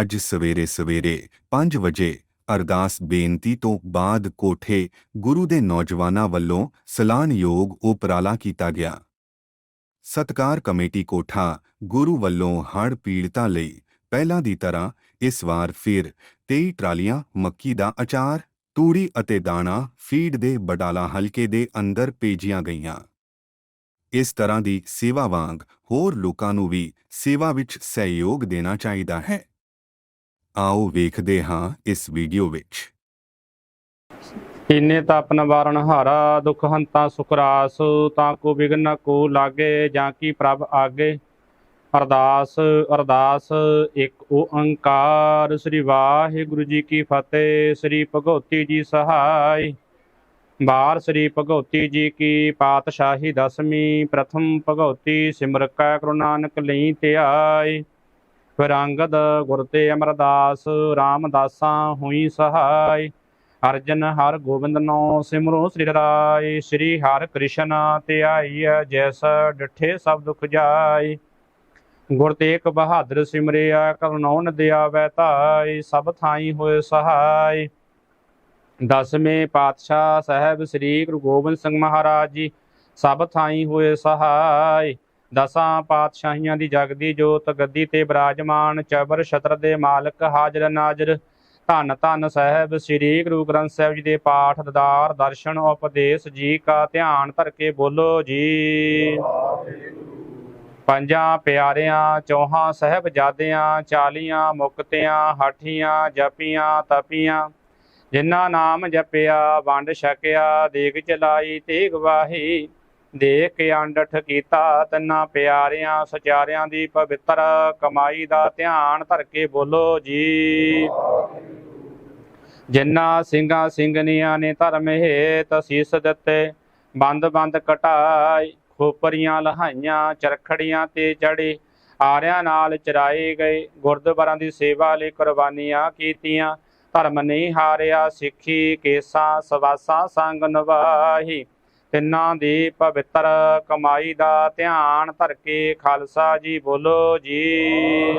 ਅੱਜ ਸਵੇਰੇ ਸਵੇਰੇ 5 ਵਜੇ ਅਰਦਾਸ ਬੇਨਤੀ ਤੋਂ ਬਾਅਦ ਕੋਠੇ ਗੁਰੂ ਦੇ ਨੌਜਵਾਨਾਂ ਵੱਲੋਂ ਸਲਾਨਯੋਗ ਉਪਰਾਲਾ ਕੀਤਾ ਗਿਆ। ਸਤਕਾਰ ਕਮੇਟੀ ਕੋਠਾ ਗੁਰੂ ਵੱਲੋਂ ਹੜ੍ਹ ਪੀੜਤਾਂ ਲਈ ਪਹਿਲਾਂ ਦੀ ਤਰ੍ਹਾਂ ਇਸ ਵਾਰ ਫਿਰ 23 ਟਰਾਲੀਆਂ, ਮੱਕੀ ਦਾ ਅਚਾਰ, ਤੂੜੀ ਅਤੇ ਦਾਣਾ ਫੀਡ ਦੇ ਬਡਾਲਾ ਹਲਕੇ ਦੇ ਅੰਦਰ ਭੇਜੀਆਂ ਗਈਆਂ। ਇਸ ਤਰ੍ਹਾਂ ਦੀ ਸੇਵਾ ਵਾਂਗ ਹੋਰ ਲੋਕਾਂ ਨੂੰ ਵੀ ਸੇਵਾ ਵਿੱਚ ਸਹਿਯੋਗ ਦੇਣਾ ਚਾਹੀਦਾ ਹੈ। ਆਓ ਵੇਖਦੇ ਹਾਂ ਇਸ ਵੀਡੀਓ ਵਿੱਚ। ਇਨੇ ਤਾਪਨ ਵਾਰਨ ਹਾਰਾ, ਦੁਖ ਹੰਤਾ, ਸੁਖਰਾਸ, ਤਾਂ ਕੋ ਵਿਗਨ ਨ ਕੋ ਲਾਗੇ, ਜਾਂ ਕੀ ਪ੍ਰਭ ਆਗੇ? ਅਰਦਾਸ ਅਰਦਾਸ, ਇੱਕ ਓੰਕਾਰ, ਸ੍ਰੀ ਵਾਹਿਗੁਰੂ ਜੀ ਕੀ ਫਤਿਹ, ਸ੍ਰੀ ਭਗਉਤੀ ਜੀ ਸਹਾਈ। ਬਾਰ ਸ੍ਰੀ ਭਗਉਤੀ ਜੀ ਕੀ ਪਾਤਸ਼ਾਹੀ ਦਸਵੀਂ, ਪ੍ਰਥਮ ਭਗਉਤੀ ਸਿਮਰ ਕੈ ਗੁਰੂ ਨਾਨਕ ਲਈ ਧਿਆਈ। ਫਿਰ ਗੁਰ ਤੇ ਅਮਰਦਾਸ, ਰਾਮਦਾਸਾਂ ਹੋਈ ਸਹਾਈ। ਅਰਜਨ ਹਰ ਗੋਬਿੰਦ ਨੋ ਸਿਮਰੋ ਸ੍ਰੀ ਰਾਏ। ਸ੍ਰੀ ਹਰ ਕ੍ਰਿਸ਼ਨ ਧਿਆਈ ਜੈਸ ਡਿਠੇ ਸਭ ਦੁਖ ਜਾਈ। ਗੁਰ ਤੇਗ ਬਹਾਦਰ ਸਿਮਰਿਆ ਕਰਨੌ ਨਦਿਆ ਵੈ ਧਾਈ, ਸਭ ਥਾਈ ਹੋਏ ਸਹਾਈ। ਦਸਵੇਂ ਪਾਤਸ਼ਾਹ ਸਾਹਿਬ ਸ੍ਰੀ ਗੁਰੂ ਗੋਬਿੰਦ ਸਿੰਘ ਮਹਾਰਾਜ ਜੀ, ਸਭ ਥਾਈ ਹੋਏ ਸਹਾਈ। ਦਸਾਂ ਪਾਤਸ਼ਾਹੀਆਂ ਦੀ ਜਗਦੀ ਜੋਤ ਗੱਦੀ ਤੇ ਬਿਰਾਜਮਾਨ ਚਬਰ ਛਤਰ ਦੇ ਮਾਲਕ ਹਾਜ਼ਰ ਨਾਜ਼ਰ। ਧੰਨ ਧੰਨ ਸਾਹਿਬ, ਸ੍ਰੀ ਗੁਰੂ ਗ੍ਰੰਥ ਸਾਹਿਬ ਜੀ ਦੇ ਪਾਠ, ਦਦਾਰ, ਦਰਸ਼ਨ, ਉਪਦੇਸ਼ ਜੀ ਕਾ ਧਿਆਨ ਧਰ ਕੇ ਬੋਲੋ ਜੀ। ਪੰਜਾਂ ਪਿਆਰਿਆਂ, ਚੌਹਾਂ ਸਾਹਿਬਜ਼ਾਦਿਆਂ, ਚਾਲੀਆਂ ਮੁਕਤਿਆਂ, ਹਾਠੀਆਂ, ਜਪੀਆਂ, ਤਪੀਆਂ। ਜਿਨ੍ਹਾਂ ਨਾਮ ਜਪਿਆ, ਵੰਡ ਛਕਿਆ, ਦੇਗ ਚਲਾਈ, ਤੇਗ ਵਾਹੀ। ਦੇਖ ਕੇ ਅੰਡਠ ਕੀਤਾ ਤੰਨਾ ਪਿਆਰਿਆਂ ਸਚਾਰਿਆਂ ਦੀ ਪਵਿੱਤਰ ਕਮਾਈ ਦਾ ਧਿਆਨ ਧਰ ਕੇ ਬੋਲੋ ਜੀ। ਜਿਨ੍ਹਾਂ ਸਿੰਘਾਂ ਸਿੰਘਨੀਆਂ ਨੇ ਧਰਮ ਹੇਤ ਅਸੀਸ ਦਿੱਤੇ, ਬੰਦ ਬੰਦ ਕਟਾਈ, ਖੋਪਰੀਆਂ ਲਹਾਈਆਂ, ਚਰਖੜੀਆਂ ਤੇ ਚੜੇ ਆਰਿਆਂ ਨਾਲ ਚਰਾਏ ਗਏ ਗੁਰਦੁਆਰਾਂ ਦੀ ਸੇਵਾ ਲਈ ਕੁਰਬਾਨੀਆਂ ਕੀਤੀਆਂ, ਧਰਮ ਨਹੀਂ ਹਾਰਿਆ, ਸਿੱਖੀ ਕੇਸਾਂ ਸਵਾਸਾਂ ਸੰਗ ਨਵਾਹੀ ਤਿੰਨਾਂ ਦੀ ਪਵਿੱਤਰ ਕਮਾਈ ਦਾ ਧਿਆਨ ਧਰ ਕੇ ਖਾਲਸਾ ਜੀ ਬੋਲੋ ਜੀ।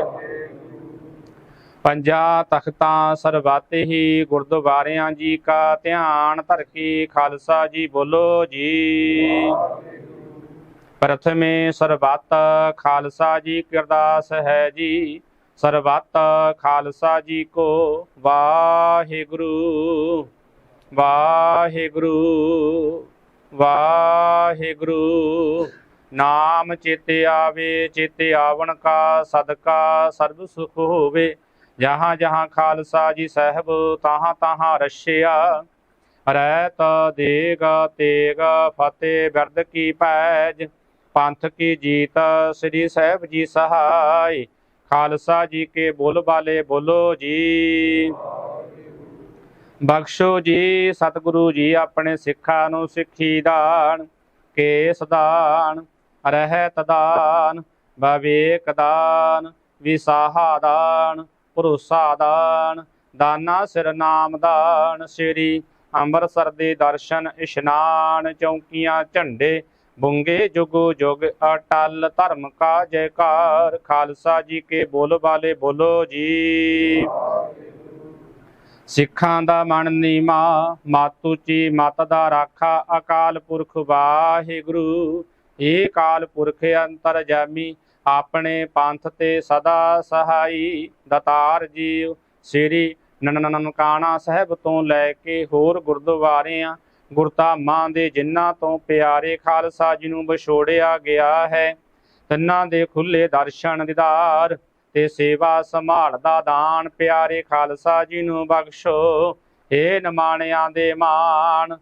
ਪੰਜਾਂ ਤਖਤਾਂ ਸਰਬੱਤ ਹੀ ਗੁਰਦੁਆਰਿਆਂ ਜੀ ਕਾ ਧਿਆਨ ਧਰ ਕੇ ਖਾਲਸਾ ਜੀ ਬੋਲੋ ਜੀ। ਪ੍ਰਥਮੇ ਸਰਬੱਤ ਖਾਲਸਾ ਜੀ ਕਿਰਦਾਸ ਹੈ ਜੀ। ਸਰਬੱਤ ਖਾਲਸਾ ਜੀ ਕੋ ਵਾਹਿਗੁਰੂ ਵਾਹਿਗੁਰੂ। ਵਾਹਿਗੁਰੂ, ਨਾਮ ਚੇਤੇ ਆਵੇ, ਚਿਤ ਆਵਣ ਕਾ, ਸਦਕਾ ਸਰਬ ਸੁਖ ਹੋਵੇ। ਜਹਾਂ ਜਹਾਂ ਖਾਲਸਾ ਜੀ ਸਾਹਿਬ, ਤਾਹਾਂ ਤਾਹਾਂ ਰਸ਼ਿਆ ਰਹਿਤ ਦੇਗ, ਤੇਗ, ਫਤਿਹ ਬਿਰਦ ਕੀ ਪੈਜ। ਪੰਥ ਕੀ ਜੀਤ, ਸ੍ਰੀ ਸਾਹਿਬ ਜੀ ਸਹਾਈ। ਖਾਲਸਾ ਜੀ ਕੇ ਬੋਲ ਬਾਲੇ ਬੋਲੋ ਜੀ। ਬਖਸ਼ੋ ਜੀ ਸਤਿਗੁਰੂ ਜੀ, ਆਪਣੇ ਸਿੱਖਾਂ ਨੂੰ ਸਿੱਖੀ ਦਾਨ, ਕੇਸ ਦਾਨ, ਰਹਿਤ ਦਾਨ, ਵਿਵੇਕ ਦਾਨ, ਵਿਸਾਹਾ ਦਾਨ, ਭਰੋਸਾ ਦਾਨ, ਦਾਨਾ ਸਿਰ ਨਾਮ ਦਾਨ, ਸ੍ਰੀ ਅੰਮ੍ਰਿਤਸਰ ਦੇ ਦਰਸ਼ਨ ਇਸ਼ਨਾਨ ਚੌਂਕੀਆਂ ਝੰਡੇ, ਬੁੰਗੇ ਜੁਗੋ ਜੁਗ ਅਟਲ ਧਰਮ ਕਾ ਜੈਕਾਰ ਖਾਲਸਾ ਜੀ ਕੇ ਬੋਲ ਬਾਲੇ ਬੋਲੋ ਜੀ। ਸਿੱਖਾਂ ਦਾ ਮਨ ਨੀਮਾ ਮਾਤੂਚੀ ਮਤ ਦਾ ਰਾਖਾ, ਅਕਾਲ ਪੁਰਖ ਵਾਹਿਗੁਰੂ। ਏ ਕਾਲ ਪੁਰਖ ਅੰਤਰ ਜਾਮੀ, ਆਪਣੇ ਪੰਥ ਤੇ ਸਦਾ ਸਹਾਈ। ਦਤਾਰ ਜੀਵ, ਸ੍ਰੀ ਨਨਕਾਣਾ ਸਾਹਿਬ ਤੋਂ ਲੈ ਕੇ ਹੋਰ ਗੁਰਦੁਆਰਿਆਂ, ਗੁਰਧਾਮਾਂ ਦੇ ਜਿਨ੍ਹਾਂ ਤੋਂ ਪਿਆਰੇ ਖਾਲਸਾ ਜੀ ਨੂੰ ਵਿਛੋੜਿਆ ਗਿਆ ਹੈ, ਤਿੰਨਾਂ ਦੇ ਖੁੱਲੇ ਦਰਸ਼ਨ ਦੀਦਾਰ ਤੇ ਸੇਵਾ ਸੰਭਾਲ ਦਾ ਦਾਨ, ਪਿਆਰੇ ਖਾਲਸਾ ਜੀ ਨੂੰ ਬਖਸ਼ੋ। ਏ ਨਮਾਣਿਆਂ ਦੇ ਮਾਣ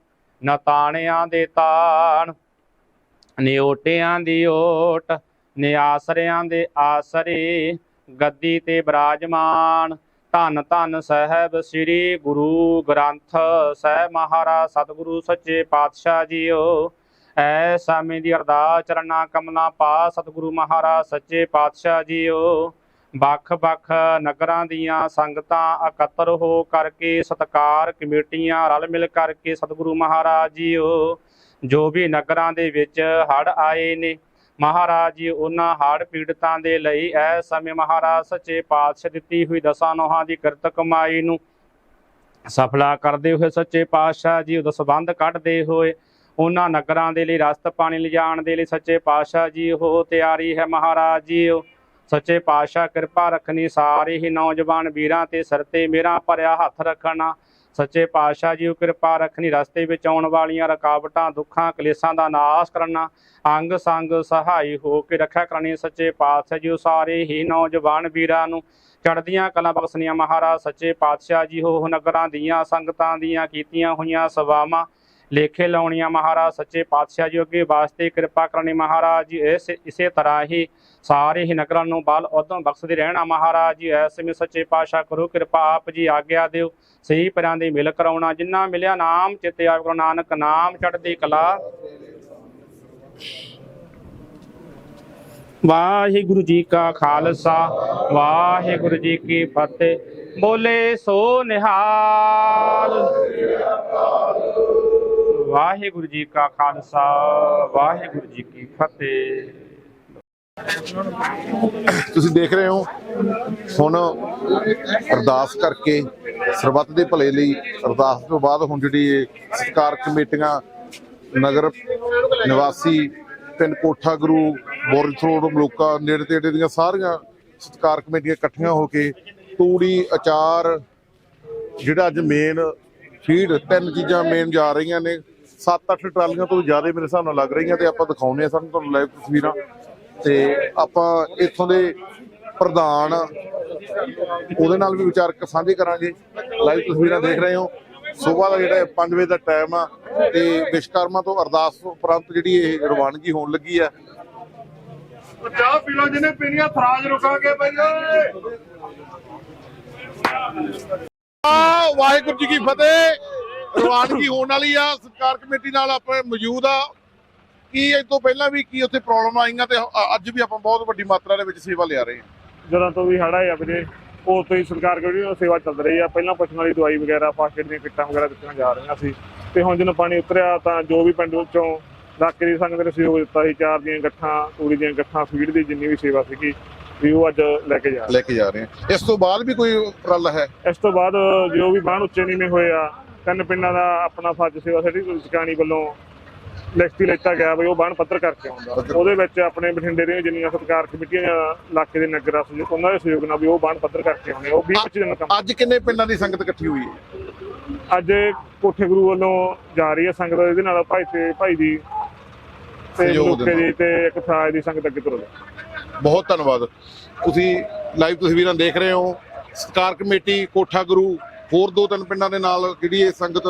ਨਤਾਣਿਆਂ ਦੇ ਤਾਣ। ਨਿਓਟਿਆਂ ਦੀ ਓਟ ਨਿਆਸਰਿਆਂ ਦੇ ਆਸਰੇ। ਗੱਦੀ ਤੇ ਬਿਰਾਜਮਾਨ, ਧੰਨ ਧੰਨ ਸਾਹਿਬ ਸ੍ਰੀ ਗੁਰੂ ਗ੍ਰੰਥ ਸਾਹਿਬ ਮਹਾਰਾਜ, ਸਤਿਗੁਰੂ ਸੱਚੇ ਪਾਤਸ਼ਾਹ ਜੀਓ। ਐ ਸਾਮੇ ਦੀ ਅਰਦਾਸ ਚਰਨਾ ਕਮਨਾ ਪਾ, ਸਤਿਗੁਰੂ ਮਹਾਰਾਜ ਸੱਚੇ ਪਾਤਸ਼ਾਹ ਜੀਓ। ਵੱਖ ਵੱਖ ਨਗਰਾਂ ਦੀਆਂ ਸੰਗਤਾਂ ਇਕੱਤਰ ਹੋ ਕਰਕੇ ਸਤਕਾਰ ਕਮੇਟੀਆਂ ਰਲ ਮਿਲ ਕਰਕੇ ਸਤਿਗੁਰੂ ਮਹਾਰਾਜ ਜੀਓ ਜੋ ਵੀ ਨਗਰਾਂ ਦੇ ਵਿੱਚ ਹੜ ਆਏ ਨੇ, ਮਹਾਰਾਜ ਜੀ, ਉਹਨਾਂ ਹੜ੍ਹ ਪੀੜਤਾਂ ਦੇ ਲਈ ਇਸ ਸਮੇਂ ਮਹਾਰਾਜ ਸੱਚੇ ਪਾਤਸ਼ਾਹ ਦਿੱਤੀ ਹੋਈ ਦਸਾਂ ਨੋਹਾਂ ਦੀ ਕਿਰਤ ਕਮਾਈ ਨੂੰ ਸਫਲਾ ਕਰਦੇ ਹੋਏ ਸੱਚੇ ਪਾਤਸ਼ਾਹ ਜੀ, ਉਹਦਾ ਸੰਬੰਧ ਕੱਢਦੇ ਹੋਏ ਉਹਨਾਂ ਨਗਰਾਂ ਦੇ ਲਈ ਰਸਤ ਪਾਣੀ ਲਿਜਾਣ ਦੇ ਲਈ ਸੱਚੇ ਪਾਤਸ਼ਾਹ ਜੀ, ਉਹ ਤਿਆਰੀ ਹੈ ਮਹਾਰਾਜ ਜੀ ਸੱਚੇ ਪਾਤਸ਼ਾਹ ਕਿਰਪਾ ਰੱਖਣੀ, ਸਾਰੇ ਹੀ ਨੌਜਵਾਨ ਵੀਰਾਂ ਤੇ ਸਿਰ ਤੇ ਮੇਰਾ ਭਰਿਆ ਹੱਥ ਰੱਖਣਾ। ਸੱਚੇ ਪਾਤਸ਼ਾਹ ਜੀ ਕਿਰਪਾ ਰੱਖਣੀ, ਰਸਤੇ ਵਿੱਚ ਆਉਣ ਵਾਲੀਆਂ ਰੁਕਾਵਟਾਂ, ਦੁੱਖਾਂ, ਕਲੇਸ਼ਾਂ ਦਾ ਨਾਸ਼ ਕਰਨਾ, ਅੰਗ ਸੰਗ ਸਹਾਈ ਹੋ ਕੇ ਰੱਖਿਆ ਕਰਨੀ ਸੱਚੇ ਪਾਤਸ਼ਾਹ ਜੀ, ਉਹ ਸਾਰੇ ਹੀ ਨੌਜਵਾਨ ਵੀਰਾਂ ਨੂੰ ਚੜ੍ਹਦੀਆਂ ਕਲਾ ਬਖਸ਼ਣੀਆਂ। ਮਹਾਰਾਜ, ਸੱਚੇ ਪਾਤਸ਼ਾਹ ਜੀ, ਉਹ ਨਗਰਾਂ ਦੀਆਂ, ਸੰਗਤਾਂ ਦੀਆਂ ਕੀਤੀਆਂ ਹੋਈਆਂ ਸੇਵਾਵਾਂ ਲੇਖੇ ਲਾਉਣੀਆਂ ਮਹਾਰਾਜ, ਸੱਚੇ ਪਾਤਸ਼ਾਹ ਜੀ ਅੱਗੇ ਵਾਸਤੇ ਕਿਰਪਾ ਕਰਨੀ ਮਹਾਰਾਜ ਜੀ। ਇਸ, ਇਸੇ ਤਰ੍ਹਾਂ ਹੀ ਸਾਰੇ ਹੀ ਨਗਰਾਂ ਨੂੰ ਬਲ ਉਦੋਂ ਬਖਸ਼ਦੇ ਰਹਿਣਾ ਮਹਾਰਾਜ ਜੀ। ਐਸੇ ਵਿੱਚ ਸੱਚੇ ਪਾਤਸ਼ਾਹ ਕਰੋ ਕਿਰਪਾ ਆਪ ਜੀ ਆਗਿਆ ਦਿਓ। ਸਹੀ ਪਰਾਂ ਦੀ ਮਿਲ ਕਰਾਉਣਾ, ਜਿੰਨਾ ਮਿਲਿਆ ਨਾਮ ਚਿੱਤੇ ਆਪ ਗੁਰੂ ਨਾਨਕ ਨਾਮ ਚੜ੍ਹਦੀ ਕਲਾ। ਵਾਹਿਗੁਰੂ ਜੀ ਕਾ ਖਾਲਸਾ, ਵਾਹਿਗੁਰੂ ਜੀ ਕੀ ਫਤਿਹ। ਬੋਲੇ ਸੋ ਨਿਹਾਲ। ਵਾਹਿਗੁਰੂ ਜੀ ਕਾ ਖਾਲਸਾ, ਵਾਹਿਗੁਰੂ ਜੀ ਕੀ ਫਤਿਹ। ਤੁਸੀਂ ਦੇਖ ਰਹੇ ਹੋ, ਹੁਣ ਅਰਦਾਸ ਕਰਕੇ ਸਰਬੱਤ ਦੇ ਭਲੇ ਲਈ ਅਰਦਾਸ ਤੋਂ ਬਾਅਦ ਹੁਣ ਜਿਹੜੀ ਇਹ ਸਰਕਾਰ ਕਮੇਟੀਆਂ, ਨਗਰ ਨਿਵਾਸੀ, ਪਿੰਡ ਕੋਠਾ ਗੁਰੂ ਬੋਰਥਰੋਡ ਮਲੂਕਾ, ਨੇੜੇ ਤੇੜੇ ਦੀਆਂ ਸਾਰੀਆਂ ਸਤਕਾਰ ਕਮੇਟੀਆਂ ਇਕੱਠੀਆਂ ਹੋ ਕੇ ਤੂੜੀ, ਅਚਾਰ, ਜਿਹੜਾ ਅੱਜ ਮੇਨ ਫੀਡ ਤਿੰਨ ਚੀਜ਼ਾਂ ਮੇਨ ਜਾ ਰਹੀਆਂ ਨੇ। 7-8 ਟਰਾਲੀਆਂ ਤੋਂ ਜ਼ਿਆਦਾ ਮੇਰੇ ਹਿਸਾਬ ਨਾਲ ਲੱਗ ਰਹੀਆਂ ਤੇ ਆਪਾਂ ਦਿਖਾਉਂਦੇ ਆ ਸਾਨੂੰ ਤੁਹਾਨੂੰ ਲਾਈਵ ਤਸਵੀਰਾਂ। ਤੇ ਆਪਾਂ ਇੱਥੋਂ ਦੇ ਪ੍ਰਧਾਨ, ਉਹਦੇ ਨਾਲ ਵੀ ਵਿਚਾਰ ਸਾਂਝੇ ਕਰਾਂਗੇ। ਲਾਈਵ ਤਸਵੀਰਾਂ ਦੇਖ ਰਹੇ ਹੋ। ਸਵੇਰ ਦਾ ਜਿਹੜਾ 5 ਵਜੇ ਦਾ ਟਾਈਮ ਆ ਤੇ ਵਿਸ਼ਕਰਮਾ ਤੋਂ ਅਰਦਾਸ ਉਪਰੰਤ ਜਿਹੜੀ ਇਹ ਰਵਾਨਗੀ ਹੋਣ ਲੱਗੀ ਆ। ਚਾਹ ਪੀ ਲਓ, ਜਿਹਨੇ ਪੀਣੀ ਆ ਫਰਾਜ ਰੁਕਾ ਕੇ ਓਏ ਆ, ਵਾਹਿਗੁਰੂ ਜੀ ਕੀ ਫਤਿਹ। ਰਵਾਨਗੀ ਹੋਣ ਵਾਲੀ ਆ। ਸਰਕਾਰ ਕਮੇਟੀ ਨਾਲ ਆਪਾਂ ਮੌਜੂਦ ਆ। ਕੀ ਇਹ ਤੋਂ ਪਹਿਲਾਂ ਵੀ ਕੀ ਉੱਥੇ ਪ੍ਰੋਬਲਮ ਆਈਆਂ ਤੇ ਅੱਜ ਵੀ ਆਪਾਂ ਬਹੁਤ ਵੱਡੀ ਮਾਤਰਾ ਦੇ ਵਿੱਚ ਸੇਵਾ ਲਿਆ ਰਹੇ ਹਾਂ। ਜਦੋਂ ਤੋਂ ਵੀ ਹੜਾ ਆ ਵੀਰੇ ਉਹ ਤੋਂ ਹੀ ਸਰਕਾਰ ਕੋਲ ਜਿਹੜੀ ਸੇਵਾ ਚੱਲ ਰਹੀ ਆ। ਪਹਿਲਾਂ ਪਸ਼ੂਆਂ ਵਾਲੀ ਦਵਾਈ ਵਗੈਰਾ, ਫਾਸਟ ਦੀਆਂ ਕਿੱਟਾਂ ਵਗੈਰਾ ਦਿੱਤੀਆਂ ਜਾ ਰਹੀਆਂ ਸੀ। ਤੇ ਹੁਣ ਜਦੋਂ ਪਾਣੀ ਉਤਰਿਆ ਤਾਂ ਜੋ ਵੀ ਪਿੰਡ ਵਿੱਚੋਂ ਇਲਾਕੇ ਦੀ ਸੰਗਤ ਨੇ ਸਹਿਯੋਗ ਦਿੱਤਾ ਸੀ, ਚਾਰ ਦੀਆਂ ਗੱਠਾਂ, ਤੂੜੀ ਦੀਆਂ ਗੱਠਾਂ, ਫੀਡ ਦੀ ਜਿੰਨੀ ਵੀ ਸੇਵਾ ਸੀਗੀ ਵੀ ਉਹ ਅੱਜ ਲੈ ਕੇ ਜਾ ਰਹੇ। ਲੈ ਕੇ ਜਾ ਰਹੇ ਹਾਂ। ਇਸ ਤੋਂ ਬਾਅਦ ਵੀ ਕੋਈ ਉਪਰਾਲਾ ਹੈ? ਇਸ ਤੋਂ ਬਾਅਦ ਜੋ ਵੀ ਬਾਣ ਉੱਚੇ ਨੀਵੇਂ ਹੋਏ ਆ। ਤਿੰਨ ਪਿੰਡਾਂ ਦਾ ਆਪਣਾ ਫਰਜ਼ ਸੇਵਾ ਸਾਡੀ ਸਕਾਣੀ ਵੱਲੋਂ ਲਿਖਤੀ ਲੈਤਾ ਗਿਆ ਵੀ ਉਹ ਬਾਣ ਪੱਤਰ ਕਰਕੇ ਆਉਂਦਾ। ਉਹਦੇ ਵਿੱਚ ਆਪਣੇ ਬਠਿੰਡੇ ਦੀਆਂ ਜਿੰਨੀਆਂ ਸਤਕਾਰ ਕਮੇਟੀਆਂ ਜਾਂ ਇਲਾਕੇ ਦੇ ਨਗਰ ਅਸਲ ਉਹਨਾਂ ਦੇ ਸਹਿਯੋਗ ਨਾਲ ਵੀ ਉਹ ਬਾਣ ਪੱਤਰ ਕਰਕੇ ਆਉਂਦੇ। ਉਹ 20 25 ਦਿਨ ਕੰਮ। ਅੱਜ ਕਿੰਨੇ ਪਿੰਡਾਂ ਦੀ ਸੰਗਤ ਇਕੱਠੀ ਹੋਈ ਹੈ? ਅੱਜ ਕੋਠੇ ਗੁਰੂ ਵੱਲੋਂ ਜਾ ਰਹੀ ਹੈ ਸੰਗਤ ਇਹਦੇ ਨਾਲ ਭਾਈ ਤੇ ਭਾਈ ਦੀ ਤੇ ਸਹਿਯੋਗ ਦੇ ਲੋਕੇ ਦੀ। ਤੇ ਇੱਕ ਫਰਾਜ ਦੀ ਸੰਗਤ ਅੱਗੇ ਤੁਰ ਬਹੁਤ ਧੰਨਵਾਦ। ਤੁਸੀਂ ਲਾਈਵ ਤਸਵੀਰਾਂ ਦੇਖ ਰਹੇ ਹੋ। ਸਰਕਾਰ ਕਮੇਟੀ ਕੋਠਾ ਗੁਰੂ ਹੋਰ ਦੋ ਤਿੰਨ ਪਿੰਡਾਂ ਦੇ ਨਾਲ ਜਿਹੜੀ ਇਹ ਸੰਗਤ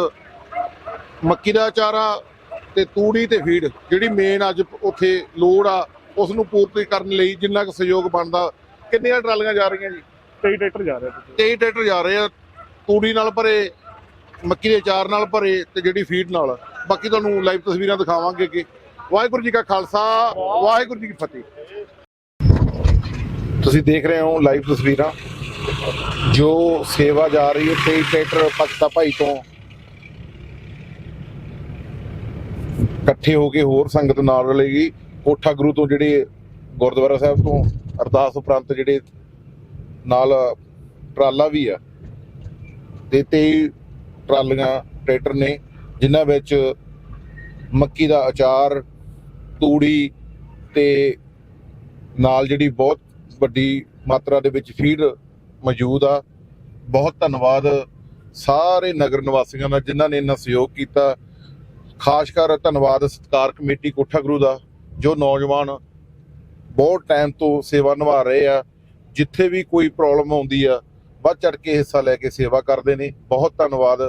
ਮੱਕੀ ਦਾ ਚਾਰਾ ਤੇ ਤੂੜੀ ਤੇ ਫੀਡ ਜਿਹੜੀ ਮੇਨ ਅੱਜ ਉੱਥੇ ਲੋੜ ਆ ਉਸ ਨੂੰ ਪੂਰਤੀ ਕਰਨ ਲਈ ਜਿੰਨਾ ਕੁ ਸਹਿਯੋਗ ਬਣਦਾ ਕਿੰਨੀਆਂ ਟਰਾਲੀਆਂ ਜਾ ਰਹੀਆਂ ਜੀ? ਕਈ ਟਰੈਕਟਰ ਜਾ ਰਹੇ ਤੁਸੀਂ। 23 ਟਰੈਕਟਰ ਜਾ ਰਹੇ ਆ ਤੂੜੀ ਨਾਲ ਭਰੇ ਮੱਕੀ ਦੇ ਚਾਰ ਨਾਲ ਭਰੇ ਤੇ ਜਿਹੜੀ ਫੀਡ ਨਾਲ। ਬਾਕੀ ਤੁਹਾਨੂੰ ਲਾਈਵ ਤਸਵੀਰਾਂ ਦਿਖਾਵਾਂਗੇ ਅੱਗੇ। ਵਾਹਿਗੁਰੂ ਜੀ ਕਾ ਖਾਲਸਾ ਵਾਹਿਗੁਰੂ ਜੀ ਕੀ ਫਤਿਹ। ਤੁਸੀਂ ਦੇਖ ਰਹੇ ਹੋ ਲਾਈਵ ਤਸਵੀਰਾਂ। ਜੋ ਸੇਵਾ ਜਾ ਰਹੀ ਹੈ 23 ਟਰੈਕਟਰ ਪਕਤਾ ਭਾਈ ਤੋਂ। ਇਕੱਠੇ ਹੋ ਕੇ ਹੋਰ ਸੰਗਤ ਨਾਲ ਰਲੇਗੀ। ਕੋਠਾ ਗੁਰੂ ਤੋਂ ਜਿਹੜੇ ਗੁਰਦੁਆਰਾ ਸਾਹਿਬ ਤੋਂ ਅਰਦਾਸ ਉਪਰੰਤ ਜਿਹੜੇ ਨਾਲ ਟਰਾਲਾ ਵੀ ਆ। ਤੇ 23 ਟਰਾਲੀਆਂ, ਟਰੈਕਟਰ ਨੇ, ਜਿਨ੍ਹਾਂ ਵਿੱਚ ਮੱਕੀ ਦਾ ਅਚਾਰ, ਤੂੜੀ ਤੇ ਨਾਲ ਜਿਹੜੀ ਬਹੁਤ ਵੱਡੀ ਮਾਤਰਾ ਦੇ ਵਿੱਚ ਫੀਡ ਮੌਜੂਦ ਆ। ਬਹੁਤ ਧੰਨਵਾਦ ਸਾਰੇ ਨਗਰ ਨਿਵਾਸੀਆਂ ਦਾ ਜਿਨ੍ਹਾਂ ਨੇ ਇੰਨਾ ਸਹਿਯੋਗ ਕੀਤਾ। ਖਾਸ ਕਰ ਧੰਨਵਾਦ ਸਤਕਾਰ ਕਮੇਟੀ ਕੋਠਾ ਗੁਰੂ ਦਾ, ਜੋ ਨੌਜਵਾਨ ਬਹੁਤ ਟਾਈਮ ਤੋਂ ਸੇਵਾ ਨਿਭਾ ਰਹੇ ਆ। ਜਿੱਥੇ ਵੀ ਕੋਈ ਪ੍ਰੋਬਲਮ ਆਉਂਦੀ ਆ, ਵੱਧ ਚੜ ਕੇ ਹਿੱਸਾ ਲੈ ਕੇ ਸੇਵਾ ਕਰਦੇ ਨੇ। ਬਹੁਤ ਧੰਨਵਾਦ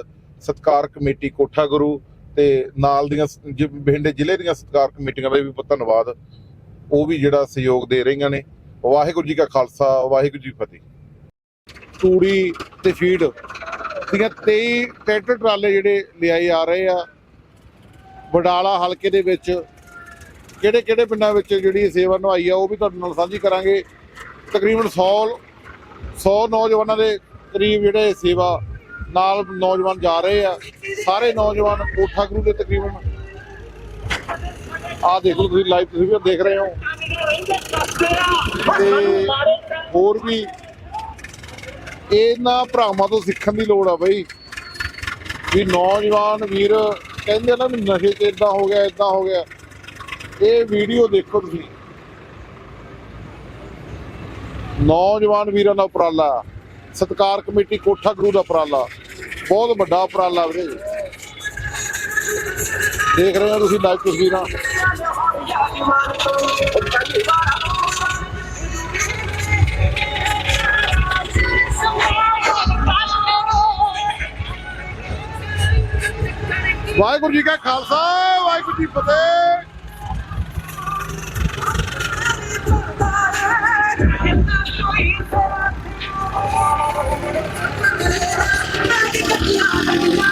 ਸਤਕਾਰ ਕਮੇਟੀ ਕੋਠਾ ਗੁਰੂ ਤੇ ਨਾਲ ਦੀਆਂ ਸ- ਬਠਿੰਡੇ ਜ਼ਿਲ੍ਹੇ ਦੀਆਂ ਸਤਕਾਰ ਕਮੇਟੀਆਂ ਦਾ ਵੀ ਬਹੁਤ ਧੰਨਵਾਦ। ਉਹ ਵੀ ਜਿਹੜਾ ਸਹਿਯੋਗ ਦੇ ਰਹੀਆਂ ਨੇ। ਵਾਹਿਗੁਰੂ ਜੀ ਕਾ ਖਾਲਸਾ, ਵਾਹਿਗੁਰੂ ਜੀ ਕੀ ਫਤਿਹ। ਤੂੜੀ ਤੇ ਫੀਡ ਦੀਆਂ 23 ਟਰੈਕਟਰ ਟਰਾਲੇ ਜਿਹੜੇ ਲਿਆਏ ਆ ਰਹੇ ਆ। ਵਡਾਲਾ ਹਲਕੇ ਦੇ ਵਿੱਚ ਕਿਹੜੇ ਕਿਹੜੇ ਪਿੰਡਾਂ ਵਿੱਚ ਜਿਹੜੀ ਇਹ ਸੇਵਾ ਨਿਭਾਈ ਆ, ਉਹ ਵੀ ਤੁਹਾਡੇ ਨਾਲ ਸਾਂਝੀ ਕਰਾਂਗੇ। ਤਕਰੀਬਨ 100 100 ਨੌਜਵਾਨਾਂ ਦੇ ਕਰੀਬ ਜਿਹੜੇ ਸੇਵਾ ਨਾਲ ਨੌਜਵਾਨ ਜਾ ਰਹੇ ਆ। ਸਾਰੇ ਨੌਜਵਾਨ ਕੋਠਾ ਗੁਰੂ ਦੇ ਤਕਰੀਬਨ। ਆ ਲਓ ਤੁਸੀਂ ਲਾਈਵ ਤਸਵੀਰ ਦੇਖ ਰਹੇ ਹੋ। ਤੇ ਹੋਰ ਵੀ ਇਹਨਾਂ ਭਰਾਵਾਂ ਤੋਂ ਸਿੱਖਣ ਦੀ ਲੋੜ ਆ ਬਈ। ਵੀ ਨੌਜਵਾਨ ਵੀਰ, ਕਹਿੰਦੇ ਨਾ ਨਸ਼ੇ 'ਚ ਇਦਾਂ ਹੋ ਗਿਆ ਇਦਾਂ ਹੋ ਗਿਆ। ਇਹ ਵੀਡੀਓ ਦੇਖੋ ਤੁਸੀਂ। ਨੌਜਵਾਨ ਵੀਰਾਂ ਦਾ ਉਪਰਾਲਾ, ਸਤਕਾਰ ਕਮੇਟੀ ਕੋਠਾ ਗੁਰੂ ਦਾ ਉਪਰਾਲਾ, ਬਹੁਤ ਵੱਡਾ ਉਪਰਾਲਾ ਵੀਰੇ। ਦੇਖ ਰਹੇ ਹੋ ਤੁਸੀਂ ਲਾਈਵ ਤਸਵੀਰਾਂ। ਵਾਹਿਗੁਰੂ ਜੀ ਕਾ ਖਾਲਸਾ ਵਾਹਿਗੁਰੂ ਜੀ ਕੀ ਫਤਿਹ। ਦੇਖ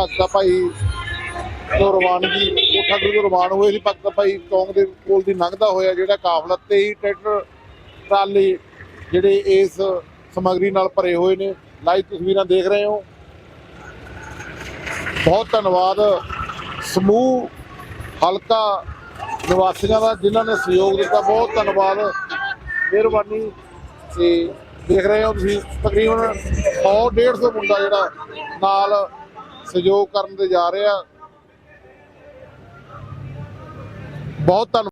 ਭਗਤ ਭਗਤਾ ਭਾਈ ਤੋਂ ਰਵਾਨਗੀ ਕੋਠਾ ਗੁਰੂ ਤੋਂ ਰਵਾਨ ਹੋਏ ਸੀ, ਭਗਤ ਭਾਈ ਚੌਂਕ ਦੇ ਕੋਲ ਦੀ ਲੰਘਦਾ ਹੋਇਆ ਜਿਹੜਾ ਕਾਫਲਾ ਤੇ ਹੀ ਟਰੈਕਟਰ ਟਰਾਲੀ ਜਿਹੜੇ ਇਸ ਸਮੱਗਰੀ ਨਾਲ ਭਰੇ ਹੋਏ ਨੇ। ਲਾਈਵ ਤਸਵੀਰਾਂ ਦੇਖ ਰਹੇ ਹੋ। ਬਹੁਤ ਧੰਨਵਾਦ। ਸਮੂਹ ਹਲਕਾ ਨਿਵਾਸੀਆਂ ਦਾ ਜਿਨ੍ਹਾਂ ਨੇ ਸਹਿਯੋਗ ਦਿੱਤਾ, ਬਹੁਤ ਧੰਨਵਾਦ। ਮਿਹਰਬਾਨੀ। ਤੇ ਦੇਖ ਰਹੇ ਹੋ ਤੁਸੀਂ ਤਕਰੀਬਨ 100 150 ਮੁੰਡਾ ਜਿਹੜਾ ਨਾਲ ਸਹਿਯੋਗ ਕਰਨ ਦੇ ਜਾ ਰਹੇ ਆ। ਬਹੁਤ ਧੰਨਵਾਦ।